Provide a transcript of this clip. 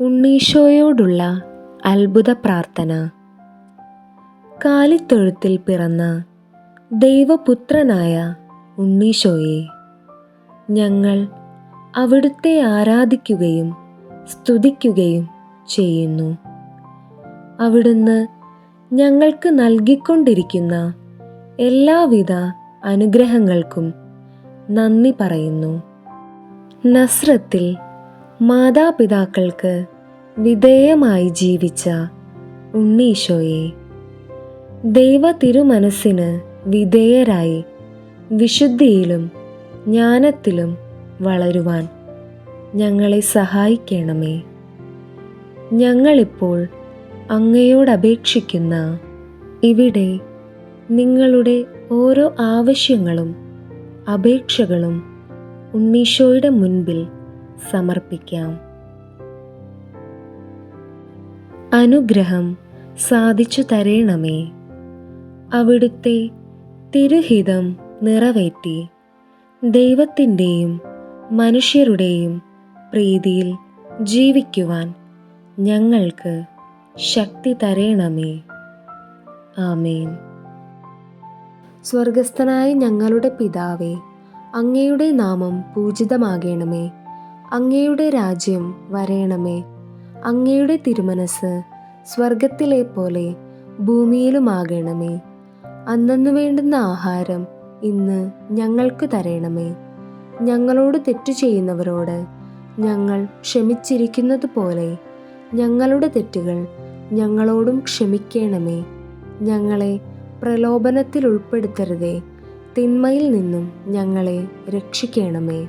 ഉണ്ണീശോയോടുള്ള അത്ഭുത പ്രാർത്ഥന. കാലിത്തൊഴുത്തിൽ പിറന്ന ദൈവപുത്രനായ ഉണ്ണീശോയെ ഞങ്ങൾ അവിടുത്തെ ആരാധിക്കുകയും സ്തുതിക്കുകയും ചെയ്യുന്നു. അവിടുന്ന് ഞങ്ങൾക്ക് നൽകിക്കൊണ്ടിരിക്കുന്ന എല്ലാവിധ അനുഗ്രഹങ്ങൾക്കും നന്ദി പറയുന്നു. നസ്രത്തിൽ മാതാപിതാക്കൾക്ക് വിധേയമായി ജീവിച്ച ഉണ്ണീശോയെ. ദൈവ തിരുമനസ്സിന് വിധേയരായി വിശുദ്ധിയിലും ജ്ഞാനത്തിലും വളരുവാൻ ഞങ്ങളെ സഹായിക്കണമേ. ഞങ്ങളിപ്പോൾ അങ്ങയോടപേക്ഷിക്കുന്ന ഇവിടെ നിങ്ങളുടെ ഓരോ ആവശ്യങ്ങളും അപേക്ഷകളും ഉണ്ണീശോയുടെ മുൻപിൽ സമർപ്പിക്കാം. അനുഗ്രഹം സാധിച്ചു തരേണമേ. അവിടുത്തെ തിരുഹിതം നിറവേറ്റി ദൈവത്തിന്റെയും മനുഷ്യരുടെയും പ്രീതിയിൽ ജീവിക്കുവാൻ ഞങ്ങൾക്ക് ശക്തി തരേണമേ. ആമേൻ. സ്വർഗസ്ഥനായ ഞങ്ങളുടെ പിതാവേ അങ്ങയുടെ നാമം പൂജിതമാകണമേ. അങ്ങയുടെ രാജ്യം വരയണമേ അങ്ങയുടെ തിരുമനസ് സ്വർഗത്തിലെ പോലെ ഭൂമിയിലുമാകണമേ. അന്നു വേണ്ടുന്ന ആഹാരം ഇന്ന് ഞങ്ങൾക്ക് തരേണമേ. ഞങ്ങളോട് തെറ്റു ചെയ്യുന്നവരോട് ഞങ്ങൾ ക്ഷമിച്ചിരിക്കുന്നത് പോലെ ഞങ്ങളുടെ തെറ്റുകൾ ഞങ്ങളോടും ക്ഷമിക്കണമേ. ഞങ്ങളെ പ്രലോഭനത്തിൽ ഉൾപ്പെടുത്തരുതേ. തിന്മയിൽ നിന്നും ഞങ്ങളെ രക്ഷിക്കണമേ.